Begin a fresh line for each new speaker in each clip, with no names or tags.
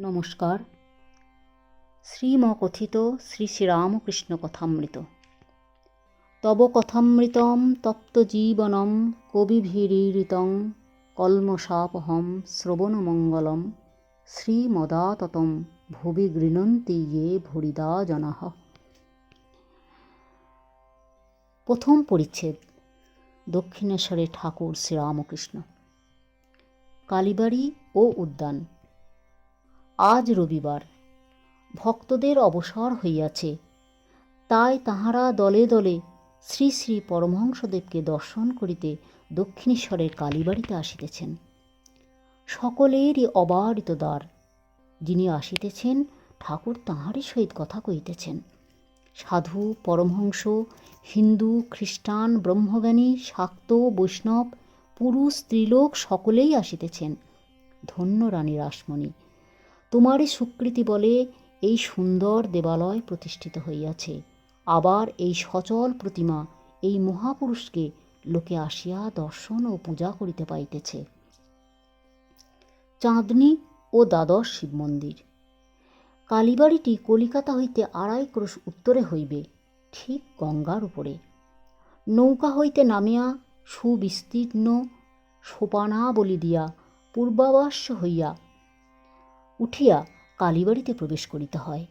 নমস্কার। শ্রীমকথিত শ্রী শ্রীরামকৃষ্ণ কথামৃত। তব কথামৃতম তপ্ত জীবনম কবিভিরীরিতং কলমশাপহম শ্রবণমঙ্গলম শ্রীমদাততম ভুবি গৃণন্তি ইয়ে ভরিদা জনাহ। প্রথম পরিচ্ছেদ দক্ষিণেশ্বরে ঠাকুর শ্রীরামকৃষ্ণ। কালীবাড়ি ও উদ্যান। আজ রবিবার। ভক্তদের অবসর হইয়াছে। তাই তাহারা দলে দলে শ্রী শ্রী পরমহংসদেবকে দর্শন করিতে দক্ষিণেশ্বরের কালীবাড়িতে আসিতেছেন। সকলেরই অবারিত দ্বার। যিনি আসিতেছেন, ঠাকুর তাঁহারই সহিত কথা কইতেছেন সাধু, পরমহংস, হিন্দু, খ্রিস্টান, ব্রহ্মজ্ঞানী, শাক্ত, বৈষ্ণব, পুরুষ, স্ত্রীলোক সকলেই আসিতেছেন। ধন্য রানী রাসমণি। তোমারই স্বীকৃতি বলে এই সুন্দর দেবালয় প্রতিষ্ঠিত হইয়াছে। আবার এই সচল প্রতিমা এই মহাপুরুষকে লোকে আসিয়া দর্শন ও পূজা করিতে পাইতেছে। চাঁদনি ও দ্বাদশ শিব মন্দির। কালীবাড়িটি কলিকাতা হইতে আড়াই ক্রোশ উত্তরে হইবে, ঠিক গঙ্গার উপরে। নৌকা হইতে নামিয়া সুবিস্তীর্ণ সোপানাবলি দিয়া পূর্বাবাস্য হইয়া উঠিয়া কালীবাড়িতে প্রবেশ করিতে হয়।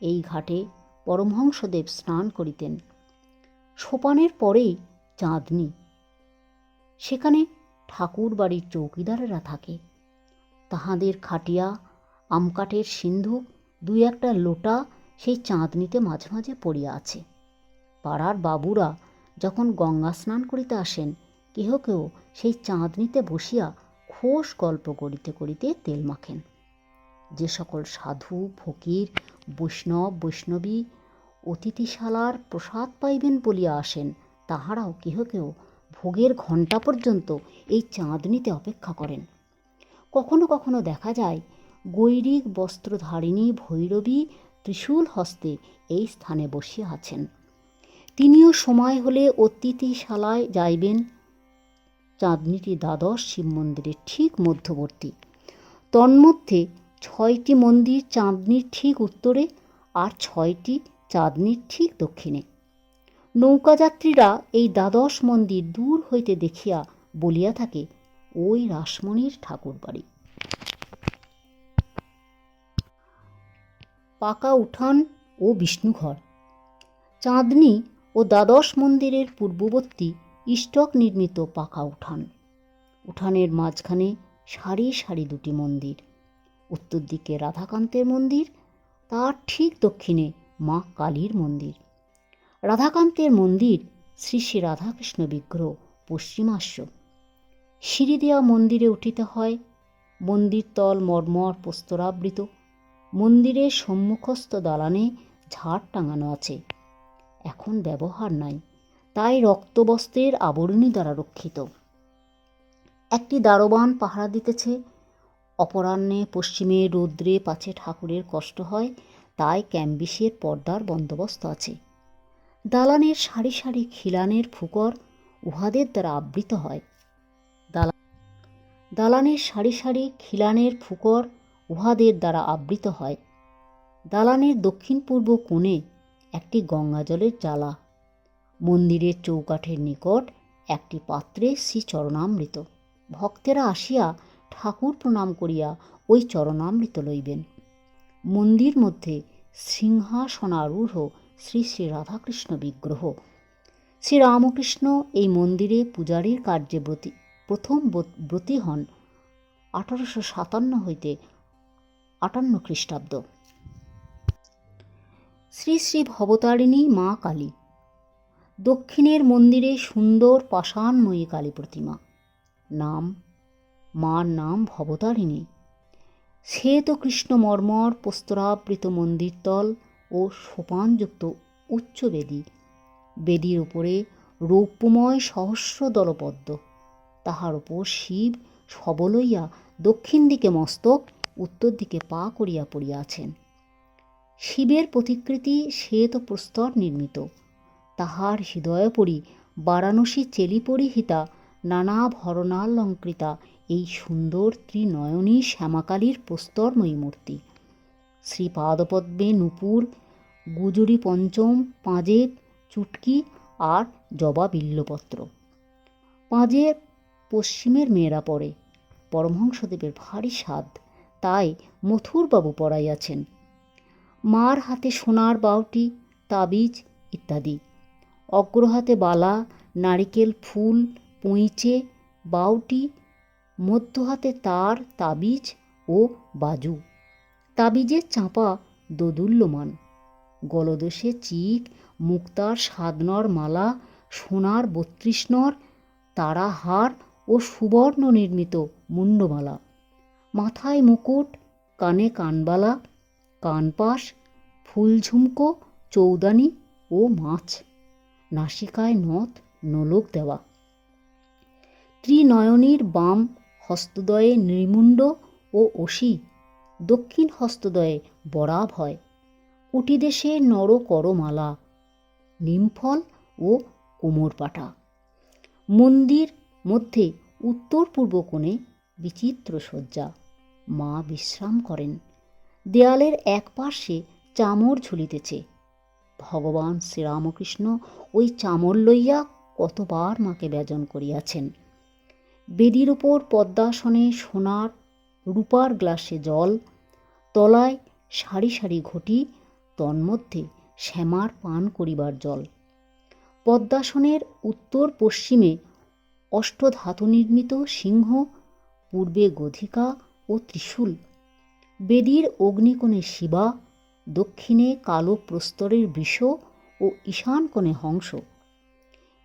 এই ঘাটে পরমহংসদেব স্নান করিতেন। সোপানের পরেই চাঁদনি। সেখানে ঠাকুর বাড়ির চৌকিদারেরা থাকে। তাহাদের খাটিয়া, আমকাঠের সিন্ধু দুই একটা লোটা সেই চাঁদনিতে মাঝে মাঝে পড়িয়া আছে। পাড়ার বাবুরা যখন গঙ্গা স্নান করিতে আসেন, কেহ কেহ সেই চাঁদনিতে বসিয়া খোশ গল্প করিতে করিতে তেল মাখেন। যে সকল সাধু, ফকির, বৈষ্ণব, বৈষ্ণবী, অতিথিশালার প্রসাদ পাইবেন বলিয়া আসেন, তাহারাও কেহ কেহ ভোগের ঘণ্টা পর্যন্ত এই চাঁদনিতে অপেক্ষা করেন। কখনো কখনো দেখা যায়, গৈরিক, বস্ত্রধারিণী, ভৈরবী, ত্রিশূল হস্তে এই স্থানে বসিয়া আছেন। তিনিও সময় হলে অতিথিশালায় যাইবেন। চাঁদনিটি দ্বাদশ শিব মন্দিরের ঠিক মধ্যবর্তী। তন্মধ্যে ছয়টি মন্দির চাঁদনির ঠিক উত্তরে আর ছয়টি চাঁদনির ঠিক দক্ষিণে। নৌকাযাত্রীরা এই দ্বাদশ মন্দির দূর হইতে দেখিয়া বলিয়া থাকে, ওই রাসমণির ঠাকুর বাড়ি পাকা উঠান ও বিষ্ণুঘর। চাঁদনি ও দ্বাদশ মন্দিরের পূর্ববর্তী ইষ্টক নির্মিত পাকা উঠান। উঠানের মাঝখানে সারি সারি দুটি মন্দির। উত্তর দিকে রাধাকান্তের মন্দির, তার ঠিক দক্ষিণে মা কালীর মন্দির। রাধাকান্তের মন্দির শ্রী শ্রী রাধাকৃষ্ণ বিগ্রহ পশ্চিমাস্য সিঁড়ি দেওয়া মন্দিরে উঠিতে হয়, মন্দির তল মর্মর প্রস্তরাবৃত। মন্দিরের সম্মুখস্থ দালানে ঝাড় টাঙানো আছে। এখন ব্যবহার নাই, তাই রক্তবস্ত্রের আবরণী দ্বারা রক্ষিত। একটি দারোবান পাহারা দিতেছে অপরাহ্নে পশ্চিমে রৌদ্রে পাছে ঠাকুরের কষ্ট হয়, তাই ক্যাম্বিসের পর্দার বন্দোবস্ত আছে। দালানের সারি সারি খিলানের ফুকর উহাদের দ্বারা আবৃত হয়। দালানের সারি সারি খিলানের ফুকর উহাদের দ্বারা আবৃত হয়। দালানের দক্ষিণ পূর্ব কোণে একটি গঙ্গাজলের জ্বালা। মন্দিরের চৌকাঠের নিকট একটি পাত্রে শ্রীচরণামৃত। ভক্তেরা আসিয়া ঠাকুর প্রণাম করিয়া ওই চরণামৃত লইবেন। মন্দির মধ্যে সিংহাসনারূঢ় শ্রী শ্রী রাধাকৃষ্ণ বিগ্রহ। শ্রীরামকৃষ্ণ এই মন্দিরে পূজারীর কার্যে ব্রতী, প্রথম ব্রতী হন আঠারোশো সাতান্ন হইতে আটান্ন খ্রিস্টাব্দ। শ্রী শ্রী ভবতারিণী মা কালী। দক্ষিণের মন্দিরে সুন্দর পাষাণময়ী কালী প্রতিমা। নাম মার নাম ভবতারিণী। শ্বেত কৃষ্ণ মর্মর প্রস্তরাবৃত মন্দিরতল ও সোপানযুক্ত উচ্চ বেদী। বেদীর উপরে রৌপ্যময় সহস্র দলপদ্ম। তাহার উপর শিব সবলইয়া দক্ষিণ দিকে মস্তক, উত্তর দিকে পা করিয়া পড়িয়াছেন। শিবের প্রতিকৃতি শ্বেত প্রস্তর নির্মিত। তাহার হৃদয়পরি বারাণসী চেলি পরিহিতা নানা ভরণালঙ্কৃতা এই সুন্দর ত্রিনয়নী শ্যামাকালীর প্রস্তরময়ী মূর্তি। শ্রীপাদপদ্মে নূপুর, গুজরি পঞ্চম, পাঁজের চুটকি আর জবা বিল্লপত্র। পাঁজের পশ্চিমের মেয়েরা পড়ে। পরমহংসদেবের ভারী স্বাদ তাই মথুরবাবু পড়াইয়াছেন। মার হাতে সোনার বাউটি, তাবিজ ইত্যাদি। অগ্রহাতে বালা, নারিকেল ফুল, পঁইচে, বাউটি মধ্য হাতে তার তাবিজ ও বাজু। তাবিজের চাঁপা দোদুল্যমান। গলদোষে চিক, মুক্তার সাদনর মালা, সোনার বত্রিশ নর, তারাহার ও সুবর্ণ নির্মিত মুন্ডমালা। মাথায় মুকুট, কানে কানবালা, কানপাশ ফুলঝুমকো চৌদানি ও মাছ। নাসিকায় নথ, নোলক দেওয়া। ত্রিনয়নীর বাম হস্তদয়ে নৃমুণ্ড ও অসি দক্ষিণ হস্তদয়ে বরাভ হয়। কুটিদেশে নর করমালা, নিমফল ও কোমরপাটা। মন্দির মধ্যে উত্তর পূর্ব কোণে বিচিত্র শয্যা। মা বিশ্রাম করেন। দেয়ালের এক পার্শ্বে চামর ঝুলিতেছে। ভগবান শ্রীরামকৃষ্ণ ওই চামর লইয়া কতবার মাকে ব্যজন করিয়াছেন? বেদির উপর পদ্মাসনে সোনার রূপার গ্লাসে জল, তলায় সারি সারি ঘটি, তন্মধ্যে শ্যামার পান করিবার জল। পদ্মাসনের উত্তর পশ্চিমে অষ্টধাতু নির্মিত সিংহ, পূর্বে গধিকা ও ত্রিশূল। বেদির অগ্নিকোণে শিবা, দক্ষিণে কালো প্রস্তরের বৃষ ও ঈশান কোণে হংস।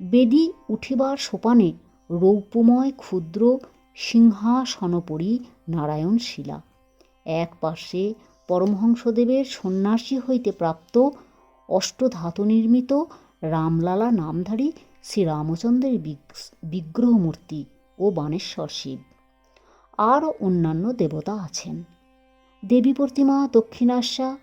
বেদি উঠিবার সোপানে রৌপ্যময়, ক্ষুদ্র, সিংহাসনপরি নারায়ণ শিলা। এক পাশে পরমহংসদেবের সন্ন্যাসী হইতে প্রাপ্ত অষ্টধাতু নির্মিত রামলালা নামধারী শ্রীরামচন্দ্রের বিগ্রহ মূর্তি ও বানেশ্বর শিব। আরও অন্যান্য দেবতা আছেন। দেবী প্রতিমা দক্ষিণাস্যা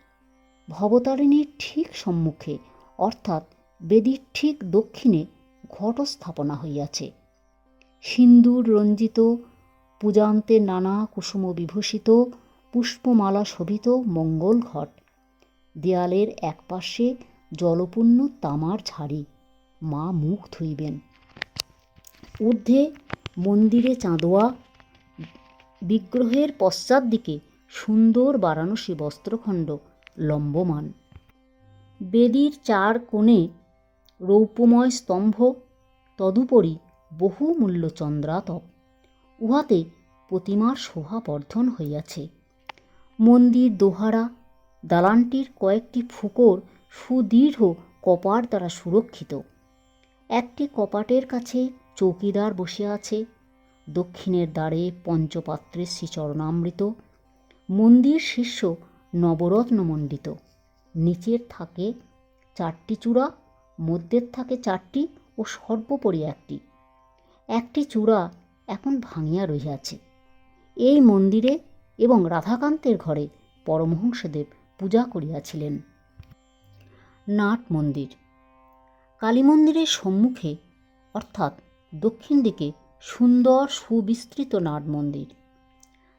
ভবতারিণীর ঠিক সম্মুখে, অর্থাৎ বেদীর ঠিক দক্ষিণে ঘট স্থাপনা হইয়াছে। সিন্দুর রঞ্জিত, পূজান্তে নানা কুসুম বিভূষিত, পুষ্পমালা শোভিত মঙ্গল ঘট। দেয়ালের একপাশে জলপূর্ণ তামার ঝাড়ি মা মুখ ধুইবেন। ঊর্ধ্বে মন্দিরে চাঁদোয়া। বিগ্রহের পশ্চাৎ দিকে সুন্দর বারাণসী বস্ত্রখণ্ড লম্বমান। বেদির চার কোণে রৌপ্যময় স্তম্ভ। তদুপরি বহুমূল্য চন্দ্রাতপ উহাতে প্রতিমার শোভাবর্ধন হইয়াছে। মন্দির দোহারা, দালানটির কয়েকটি ফুকর সুদৃঢ় কপাট দ্বারা সুরক্ষিত। একটি কপাটের কাছে চৌকিদার বসে আছে। দক্ষিণের দ্বারে পঞ্চপাত্রের শ্রীচরণামৃত। মন্দির শীর্ষ নবরত্নমণ্ডিত নিচের থাকে চারটি চূড়া, মধ্যের থাকে চারটি ও সর্বোপরি একটি। একটি চূড়া এখন ভাঙিয়া রহিয়াছে। এই মন্দিরে এবং রাধাকান্তের ঘরে পরমহংসদেব পূজা করিয়াছিলেন। নাট মন্দির। কালী মন্দিরের সম্মুখে, অর্থাৎ দক্ষিণ দিকে, সুন্দর সুবিস্তৃত নাট মন্দির।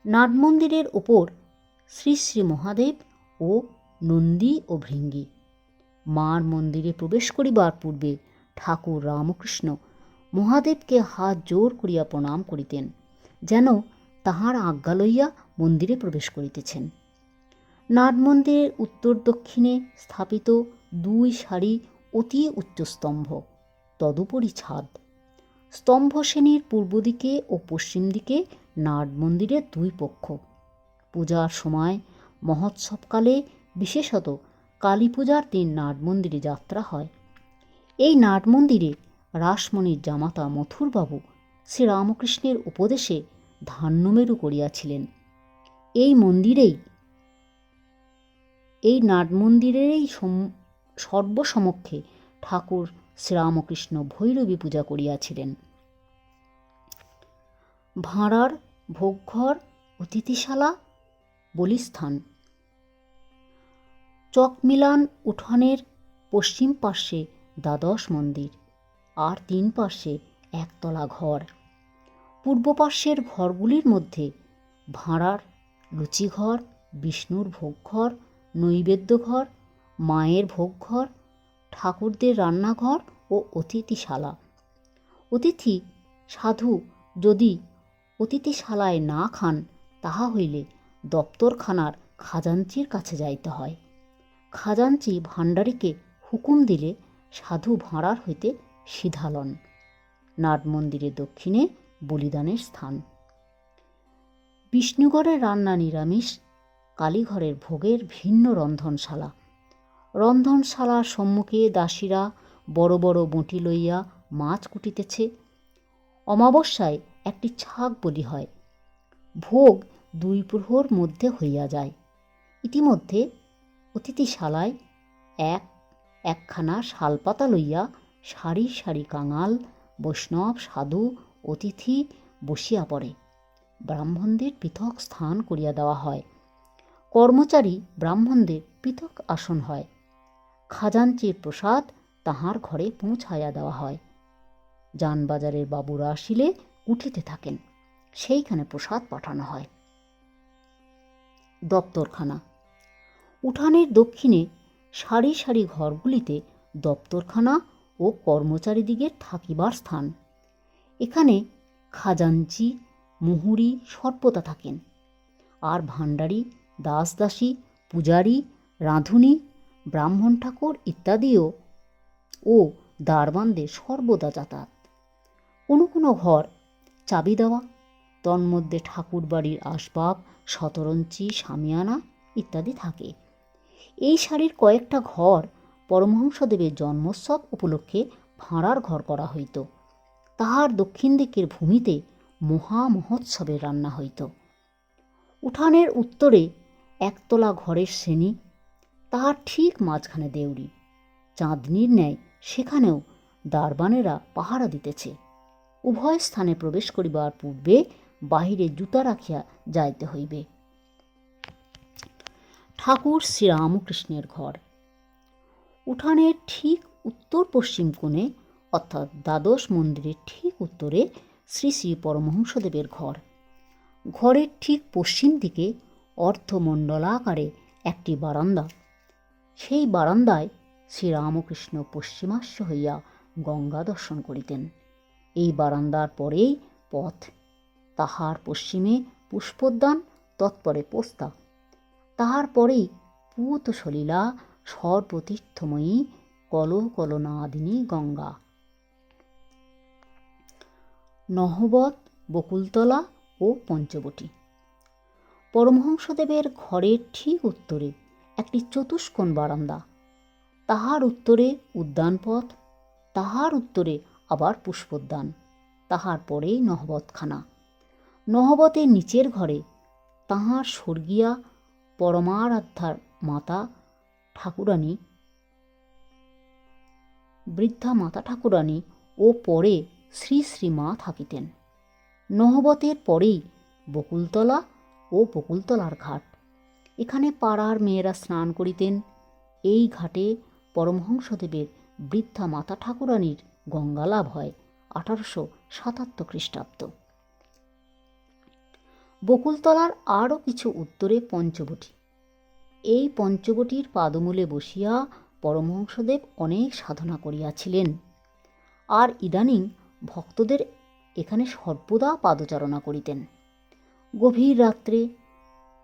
নাট মন্দিরের ওপর শ্রী শ্রী মহাদেব ও নন্দী ও ভৃঙ্গি। মার মন্দিরে প্রবেশ করিবার পূর্বে ঠাকুর রামকৃষ্ণ মহাদেবকে হাত জোর করিয়া প্রণাম করিতেন, যেন তাহার আজ্ঞা লইয়া মন্দিরে প্রবেশ করিতেছেন। নাট মন্দিরের উত্তর দক্ষিণে স্থাপিত দুই সারি অতি উচ্চস্তম্ভ তদুপরি ছাদ। স্তম্ভ শ্রেণির পূর্ব দিকে ও পশ্চিম দিকে নাট মন্দিরের দুই পক্ষ। পূজার সময় মহোৎসবকালে বিশেষত কালী পূজার দিন নাট মন্দিরে যাত্রা হয়। এই নাট মন্দিরে রাসমণির জামাতা মথুরবাবু শ্রীরামকৃষ্ণের উপদেশে ধান্যমেরু করিয়াছিলেন। এই মন্দিরেই, এই নাট মন্দিরেরই সর্বসমক্ষে ঠাকুর শ্রীরামকৃষ্ণ ভৈরবী পূজা করিয়াছিলেন। ভাঁড়ার ভোগঘর, অতিথিশালা, বলিস্থান। চকমিলান উঠানের পশ্চিম পার্শ্বে দ্বাদশ মন্দির। আর তিন পাশে একতলা ঘর। পূর্বপার্শ্বের ঘরগুলির মধ্যে ভাঁড়ার লুচিঘর, বিষ্ণুর ভোগঘর নৈবেদ্যঘর মায়ের ভোগঘর, ঠাকুরদের রান্নাঘর ও অতিথিশালা। অতিথি, সাধু, যদি অতিথিশালায় না খান, তাহা হইলে দপ্তরখানার খাজাঞ্চির কাছে যাইতে হয়। খাজাঞ্চি ভাণ্ডারীকে হুকুম দিলে সাধু ভাঁড়ার হইতে সিধালন, নাট মন্দিরের দক্ষিণে বলিদানের স্থান। বিষ্ণুগড়ের রান্না নিরামিষ, কালীঘরের ভোগের ভিন্ন রন্ধনশালা। রন্ধনশালার সম্মুখে দাসীরা বড় বড় বঁটি লইয়া মাছ কুটিতেছে। অমাবস্যায় একটি ছাগ বলি হয়। ভোগ দুই প্রহর মধ্যে হইয়া যায়। ইতিমধ্যে অতিথিশালায় এক, একখানা শালপাতা লইয়া সারি সারি কাঙাল, বৈষ্ণব, সাধু, অতিথি বসিয়া পড়ে। ব্রাহ্মণদের পৃথক স্থান করিয়া দেওয়া হয়। কর্মচারী ব্রাহ্মণদের পৃথক আসন হয়। খাজাঞ্চির প্রসাদ তাহার ঘরে পৌঁছাইয়া দেওয়া হয়। যানবাজারের বাবুরা আসিলে উঠিতে থাকেন। সেইখানে প্রসাদ পাঠানো হয়। দপ্তরখানা। উঠানের দক্ষিণে সারি সারি ঘরগুলিতে দপ্তরখানা ও কর্মচারীদিগের থাকিবার স্থান। এখানে খাজাঞ্চি, মুহুরি সর্বদা থাকেন। আর ভাণ্ডারী, দাসদাসী, পূজারী, রাঁধুনি, ব্রাহ্মণ ঠাকুর ইত্যাদিও ও দারবানদের সর্বদা যাতায়াত। কোনো কোনো ঘর চাবি দেওয়া, তন্মধ্যে ঠাকুর বাড়ির আসবাব, শতরঞ্চি, সামিয়ানা ইত্যাদি থাকে। এই শাড়ির কয়েকটা ঘর পরমহংসদেবের জন্মোৎসব উপলক্ষে ভাঁড়ার ঘর করা হইত। তাহার দক্ষিণ দিকের ভূমিতে মহা মহোৎসবের রান্না হইত। উঠানের উত্তরে একতলা ঘরের শ্রেণি, তাহার ঠিক মাঝখানে দেউড়ি চাঁদনির ন্যায় সেখানেও দারবানেরা পাহারা দিতেছে। উভয় স্থানে প্রবেশ করিবার পূর্বে বাহিরে জুতা রাখিয়া যাইতে হইবে। ঠাকুর শ্রীরামকৃষ্ণের ঘর। উঠানের ঠিক উত্তর পশ্চিম কোণে, অর্থাৎ দ্বাদশ মন্দিরের ঠিক উত্তরে, শ্রী শ্রী পরমহংসদেবের ঘর। ঘরের ঠিক পশ্চিম দিকে অর্ধমণ্ডলাকারে একটি বারান্দা। সেই বারান্দায় শ্রীরামকৃষ্ণ পশ্চিমাস্য হইয়া গঙ্গা দর্শন করিতেন। এই বারান্দার পরেই পথ। তাহার পশ্চিমে পুষ্পোদ্যান, তৎপরে পোস্তা। তাহার পরেই পূত সলীলা সর্বতীর্থময়ী কলকলনাদিনী গঙ্গা। নহবত বকুলতলা ও পঞ্চবটি। পরমহংসদেবের ঘরের ঠিক উত্তরে একটি চতুষ্কোণ বারান্দা। তাহার উত্তরে উদ্যানপথ, তাহার উত্তরে আবার পুষ্পোদ্যান, তাহার পরেই নহবতখানা নহবতের নিচের ঘরে তাহার স্বর্গীয়া পরমারাধ্যার মাতা ঠাকুরানী। বৃদ্ধা মাতা ঠাকুরানী ও পরে শ্রী শ্রী মা থাকিতেন। নহবতের পরেই বকুলতলা ও বকুলতলার ঘাট। এখানে পাড়ার মেয়েরা স্নান করিতেন। এই ঘাটে পরমহংসদেবের বৃদ্ধা মাতা ঠাকুরানীর গঙ্গালাভ হয় আঠারোশো সাতাত্তর খ্রিস্টাব্দ। বকুলতলার আরও কিছু উত্তরে পঞ্চবটি। এই পঞ্চবটির পাদমূলে বসিয়া পরমহংসদেব অনেক সাধনা করিয়াছিলেন। আর ইদানিং ভক্তদের এখানে সর্বদা পাদচারণা করিতেন। গভীর রাত্রে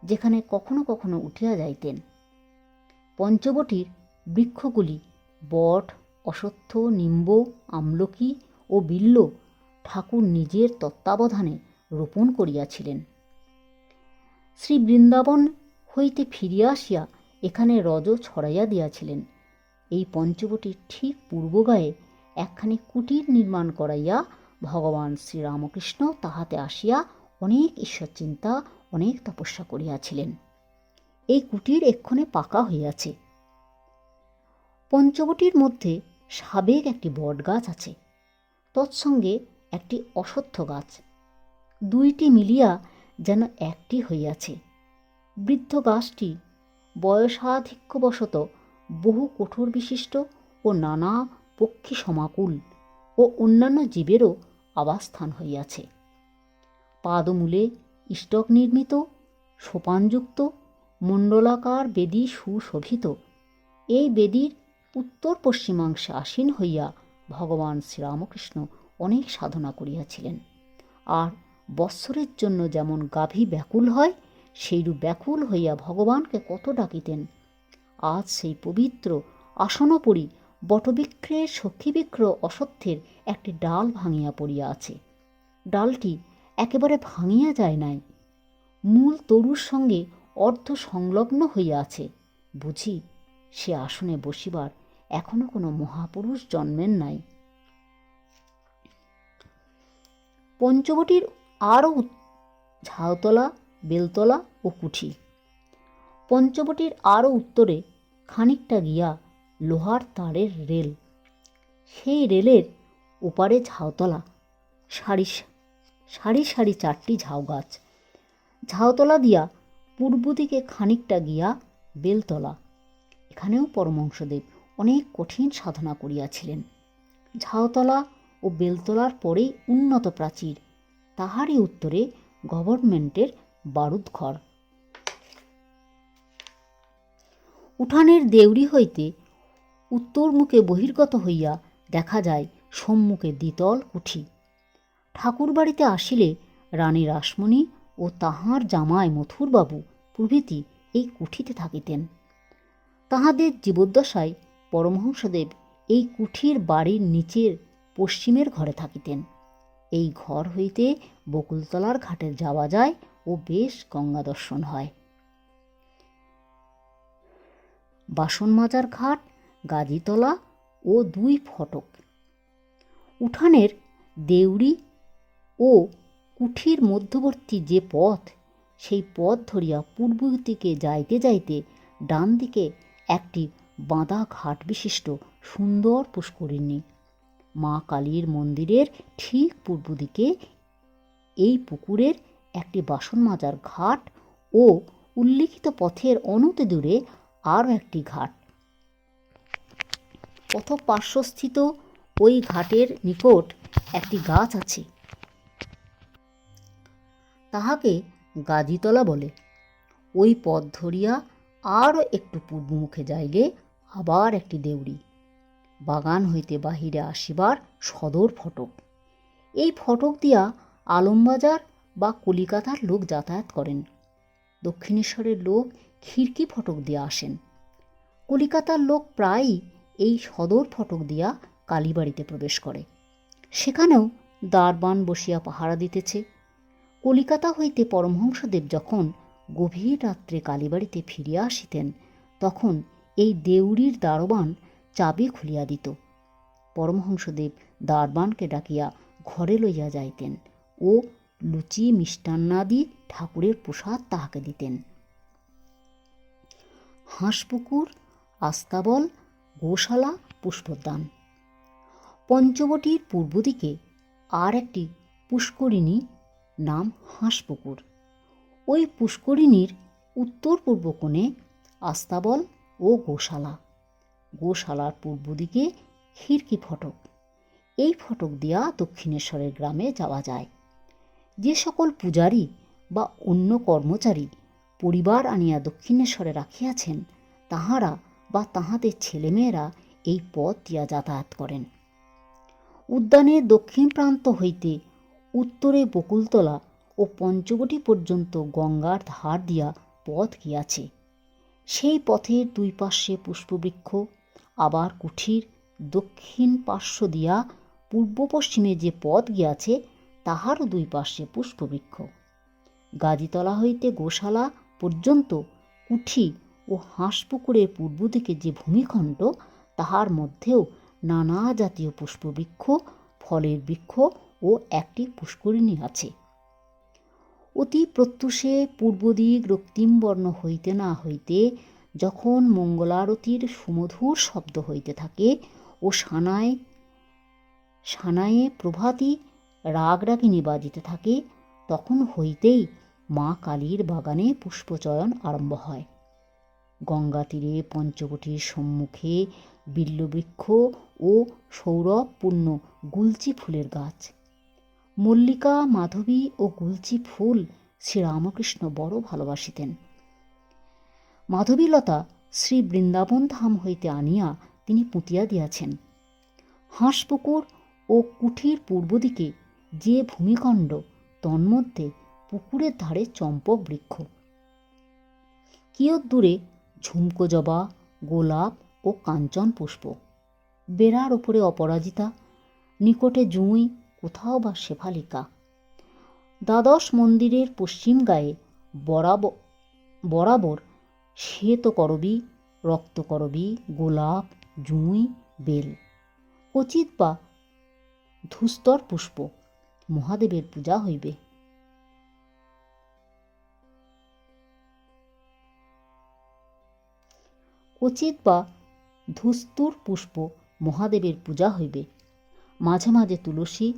যেখানে কখনো কখনো উঠিয়া যাইতেন। পঞ্চবটির বৃক্ষগুলি বট, অশ্বত্থ, নিম্ব, আমলকি ও বিল্ল ঠাকুর নিজের তত্ত্বাবধানে রোপণ করিয়াছিলেন। শ্রী বৃন্দাবন হইতে ফিরিয়া আসিয়া এখানে রজ ছড়াইয়া দিয়াছিলেন। এই পঞ্চবটির ঠিক পূর্বগায়ে একখানি কুটির নির্মাণ করাইয়া ভগবান শ্রীরামকৃষ্ণ তাহাতে আসিয়া অনেক ঈশ্বর চিন্তা অনেক তপস্যা করিয়াছিলেন। এই কুটির এক্ষণে পাকা হইয়াছে। পঞ্চবটির মধ্যে সাবেক একটি বট গাছ আছে। তৎসঙ্গে একটি অশ্বত্থ গাছ। দুইটি মিলিয়া যেন একটি হইয়াছে। বৃদ্ধ গাছটি বয়সাধিক্যবশত বহু কঠোর বিশিষ্ট ও নানা পক্ষী সমাকুল ও অন্যান্য জীবেরও আবাসস্থান হইয়াছে। পাদমূলে স্টক নির্মিত, সোপানযুক্ত, মণ্ডলাকার বেদী সুশোভিত। এই বেদীর উত্তর পশ্চিমাংশে আসীন হইয়া ভগবান শ্রীরামকৃষ্ণ অনেক সাধনা করিয়াছিলেন। আর বৎসরের জন্য যেমন গাভী ব্যাকুল হয় সেইরূপ ব্যাকুল হইয়া ভগবানকে কত ডাকিতেন। আজ সেই পবিত্র আসনপরি বটবৃক্ষের সখীবৃক্ষ অসত্যের একটি ডাল ভাঙিয়া পড়িয়া আছে। ডালটি একেবারে ভাঙিয়া যায় নাই। মূল তরুর সঙ্গে অর্ধ সংলগ্ন হইয়া আছে। বুঝি সে আসনে বসিবার এখনও কোনো মহাপুরুষ জন্মেন নাই। পঞ্চবটির আরও ঝাউতলা বেলতলা ও কুঠি। পঞ্চবটির আরও উত্তরে খানিকটা গিয়া লোহার তারের রেল। সেই রেলের ওপারে ঝাউতলা, সারি সারি সারি চারটি ঝাউ গাছ। ঝাউতলা দিয়া পূর্ব দিকে খানিকটা গিয়া বেলতলা। এখানেও পরমংশদেব অনেক কঠিন সাধনা করিয়াছিলেন। ঝাউতলা ও বেলতলার পরেই উন্নত প্রাচীর, তাহারই উত্তরে গভর্নমেন্টের বারুদঘর উঠানের দেউড়ি হইতে উত্তর মুখে বহির্গত হইয়া দেখা যায় সম্মুখে দ্বিতল কুঠি। ঠাকুরবাড়িতে আসিলে রানী রাসমণি ও তাহার জামাই মথুরবাবু প্রভৃতি এই কুঠিতে থাকিতেন। তাহাদের জীবদ্দশায় পরমহংসদেব এই কুঠির বাড়ির নিচের পশ্চিমের ঘরে থাকিতেন। এই ঘর হইতে বকুলতলার ঘাটে যাওয়া যায় ও বেশ গঙ্গা দর্শন হয়। বাসন মাজার ঘাট, গাজীতলা ও দুই ফটক। উঠানের দেউড়ি ও কুঠির মধ্যবর্তী যে পথ, সেই পথ ধরিয়া পূর্ব দিকে যাইতে যাইতে ডান দিকে একটি বাঁধা ঘাট বিশিষ্ট সুন্দর পুষ্করিণী, মা কালীর মন্দিরের ঠিক পূর্ব দিকে এই পুকুরের একটি বাসন মাজার ঘাট ও উল্লিখিত পথের অনতি দূরে আরও একটি ঘাট। পথ পার্শ্বস্থিত ওই ঘাটের নিকট একটি গাছ আছে। তাহাকে গাজিতলা বলে। ওই পথ ধরিয়া আরও একটু পূর্বমুখে যাইলে আবার একটি দেউড়ি। বাগান হইতে বাহিরে আসিবার সদর ফটক। এই ফটক দিয়া আলমবাজার বা কলিকাতার লোক যাতায়াত করেন। দক্ষিণেশ্বরের লোক খিড়কি ফটক দিয়া আসেন। কলিকাতার লোক প্রায়ই এই সদর ফটক দিয়া কালীবাড়িতে প্রবেশ করে। সেখানেও দারবান বসিয়া পাহারা দিতেছে। কলিকাতা হইতে পরমহংসদেব যখন গভীর রাত্রে কালীবাড়িতে ফিরিয়া আসিতেন, তখন এই দেউড়ির দারোবান চাবি খুলিয়া দিত। পরমহংসদেব দারবানকে ডাকিয়া ঘরে লইয়া যাইতেন ও লুচি মিষ্টান্নাদি ঠাকুরের প্রসাদ তাহাকে দিতেন। হাঁসপুকুর, আস্তাবল, গোশালা, পুষ্পদান। পঞ্চবটির পূর্ব দিকে আর একটি পুষ্করিণী নাম হাঁসপুকুর। ওই পুষ্করিণীর উত্তর পূর্ব কোণে আস্তাবল ও গোশালা। গোশালার পূর্ব দিকে খিড়কি ফটক। এই ফটক দিয়া দক্ষিণেশ্বরের গ্রামে যাওয়া যায়। যে সকল পূজারী বা অন্য কর্মচারী পরিবার আনিয়া দক্ষিণেশ্বরে রাখিয়াছেন, তাহারা বা তাহাদের ছেলেমেয়েরা এই পথ দিয়া যাতায়াত করেন। উদ্যানের দক্ষিণ প্রান্ত হইতে উত্তরে বকুলতলা ও পঞ্চবটি পর্যন্ত গঙ্গার ধার দিয়া পথ গিয়াছে। সেই পথের দুই পার্শ্বে পুষ্পবৃক্ষ, আবার কুঠির দক্ষিণ পার্শ্ব দিয়া পূর্ব পশ্চিমে যে পথ গিয়াছে তাহারও দুই পার্শ্বে পুষ্পবৃক্ষ। গাজীতলা হইতে গোশালা পর্যন্ত কুঠি ও হাঁসপুকুরের পূর্ব দিকে যে ভূমিখণ্ড, তাহার মধ্যেও নানা জাতীয় পুষ্পবৃক্ষ, ফলের বৃক্ষ ও একটি পুষ্করিণী আছে। অতি প্রত্যুষে পূর্ব দিক রক্তিমবর্ণ হইতে না হইতে যখন মঙ্গলারতির সুমধুর শব্দ হইতে থাকে ও সানায়, সানায়ে প্রভাতী রাগরাগিনী বাজিতে থাকে, তখন হইতেই মা কালীর বাগানে পুষ্পচয়ন আরম্ভ হয়। গঙ্গা তীরে পঞ্চবটির সম্মুখে বিল্লবৃক্ষ ও সৌরভপূর্ণ গুলচি ফুলের গাছ। মল্লিকা, মাধবী ও গুলচি ফুল শ্রীরামকৃষ্ণ বড় ভালোবাসিতেন। মাধবীলতা শ্রী বৃন্দাবন ধাম হইতে আনিয়া তিনি পুঁতিয়া দিয়াছেন। হাঁসপুকুর ও কুঠির পূর্ব দিকে যে ভূমিখণ্ড তন্মধ্যে পুকুরের ধারে চম্পক বৃক্ষ। কিয়ৎ দূরে ঝুমকো জবা, গোলাপ ও কাঞ্চন পুষ্প। বেড়ার ওপরে অপরাজিতা, নিকটে জুঁই, কোথাও বা শেফালিকা। দ্বাদশ মন্দিরের পশ্চিম গায়ে বরাবর বরাবর শ্বেতকরবী রক্তকরবী গোলাপ, জুঁই, বেল, কচিত বা ধূস্তর পুষ্প। মহাদেবের পূজা হইবে। কচিত বা ধুস্তুর পুষ্প মহাদেবের পূজা হইবে। মাঝে মাঝে তুলসী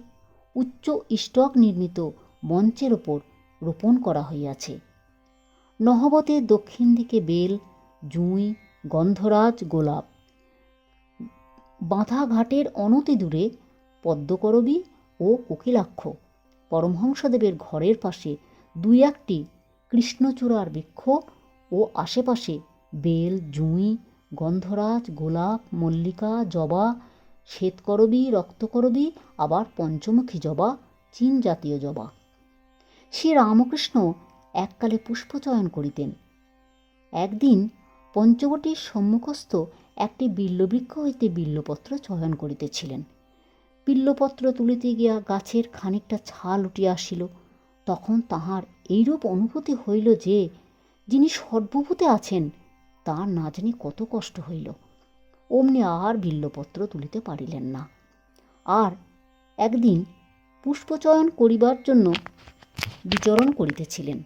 উচ্চ ইষ্টক নির্মিত মঞ্চের ওপর রোপণ করা হইয়াছে। নহবতের দক্ষিণ দিকে বেল, জুঁই, গন্ধরাজ, গোলাপ। বাঁধা ঘাটের অনতি দূরে পদ্মকরবী ও কোকিলাক্ষ। পরমহংসদেবের ঘরের পাশে দুই একটি কৃষ্ণচূড়ার বৃক্ষ ও আশেপাশে বেল, জুঁই, গন্ধরাজ, গোলাপ, মল্লিকা, জবা, শ্বেতকরবী, রক্তকরবী, আবার পঞ্চমুখী জবা, চীন জাতীয় জবা। শ্রী রামকৃষ্ণ এককালে পুষ্পচয়ন করিতেন। একদিন পঞ্চবটির সম্মুখস্থ একটি বিল্লবৃক্ষ হইতে বিল্লপত্র চয়ন করিতেছিলেন। বিল্লপত্র তুলিতে গিয়া গাছের খানিকটা ছাল উঠিয়া আসিল। তখন তাহার এইরূপ অনুভূতি হইল যে, যিনি সর্বভূতে আছেন, তার না জানি কত কষ্ট হইল। অমনি আর বিল্লপত্র তুলিতে পারিলেন না। আর একদিন পুষ্পচয়ন করিবার জন্য বিচরণ করিতেছিলেন।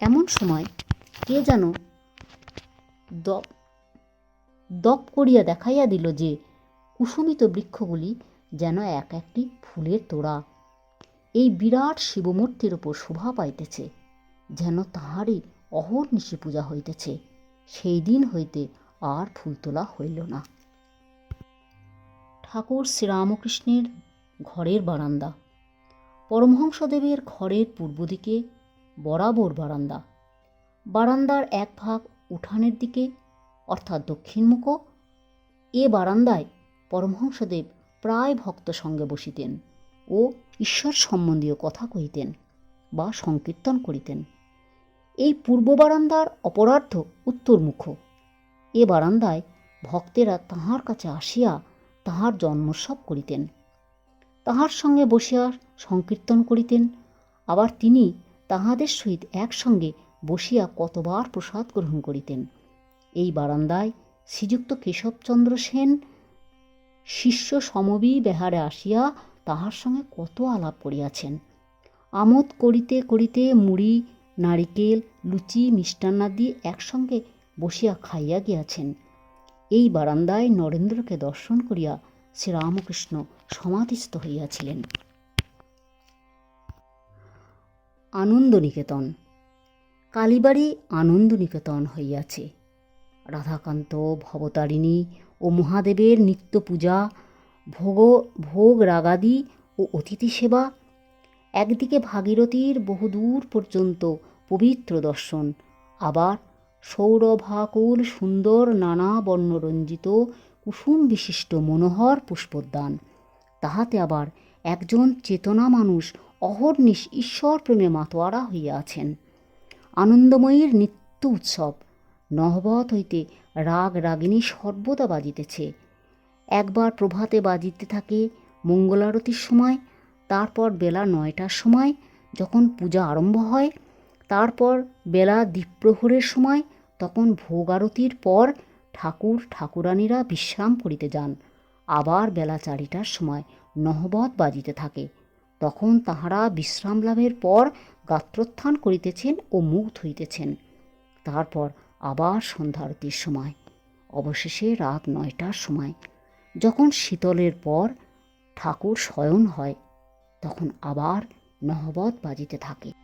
এমন সময় কে যেন দপ দপ করিয়া দেখাইয়া দিল যে, কুসুমিত বৃক্ষগুলি যেন এক একটি ফুলের তোড়া। এই বিরাট শিবমূর্তির ওপর শোভা পাইতেছে, যেন তাহারই অহর্নিশি পূজা হইতেছে। সেই দিন হইতে আর ফুল তোলা হইল না। ঠাকুর শ্রীরামকৃষ্ণের ঘরের বারান্দা। পরমহংসদেবের ঘরের পূর্ব দিকে বরাবর বারান্দা। বারান্দার এক ভাগ উঠানের দিকে, অর্থাৎ দক্ষিণমুখ, এ বারান্দায় পরমহংসদেব প্রায় ভক্ত সঙ্গে বসিতেন ও ঈশ্বর সম্বন্ধীয় কথা কহিতেন বা সংকীর্তন করিতেন। এই পূর্ব বারান্দার অপরার্ধ উত্তরমুখ। এ বারান্দায় ভক্তেরা তাহার কাছে আসিয়া তাহার জন্মোৎসব করিতেন। তাহার সঙ্গে বসিয়া সংকীর্তন করিতেন। আবার তিনি তাহাদের সহিত একসঙ্গে বসিয়া কতবার প্রসাদ গ্রহণ করিতেন। এই বারান্দায় শ্রীযুক্ত কেশবচন্দ্র সেন শিষ্য সমবী বেহারে আসিয়া তাহার সঙ্গে কত আলাপ করিয়াছেন। আমোদ করিতে করিতে মুড়ি, নারিকেল, লুচি মিষ্টান্নাদি একসঙ্গে বসিয়া খাইয়া গিয়াছেন। এই বারান্দায় নরেন্দ্রকে দর্শন করিয়া শ্রীরামকৃষ্ণ সমাধিস্থ হইয়াছিলেন। আনন্দনিকেতন। কালীবাড়ি আনন্দনিকেতন হইয়াছে। রাধাকান্ত, ভবতারিণী ও মহাদেবের নিত্য পূজা ভোগ ভোগ রাগাদি ও অতিথি সেবা। একদিকে ভাগীরথীর বহুদূর পর্যন্ত পবিত্র দর্শন, আবার সৌরভাকুল সুন্দর নানা বর্ণরঞ্জিত কুসুম বিশিষ্ট মনোহর পুষ্পোদ্যান। তাহাতে আবার একজন চেতনা মানুষ অহর্নিশ ঈশ্বর প্রেমে মাতোয়ারা হইয়া আছেন। আনন্দময়ীর নিত্য উৎসব নহবত হইতে রাগ রাগিনী সর্বদা বাজিতেছে। একবার প্রভাতে বাজিতে থাকে মঙ্গলারতির সময়, তারপর বেলা নয়টার সময় যখন পূজা আরম্ভ হয়, তারপর বেলা দ্বীপ্রহরের সময় তখন ভোগ আরতির পর ঠাকুর ঠাকুরানীরা বিশ্রাম করিতে যান। আবার বেলা চারিটার সময় নহবত বাজিতে থাকে। তখন তাহারা বিশ্রাম লাভের পর গাত্রোত্থান করিতেছেন ও মুখ ধুইতেছেন তারপর আবার সন্ধ্যা আরতির সময় অবশেষে রাত নয়টার সময়, যখন শীতলের পর ঠাকুর শয়ন হয়, তখন আবার নহবত বাজিতে থাকে।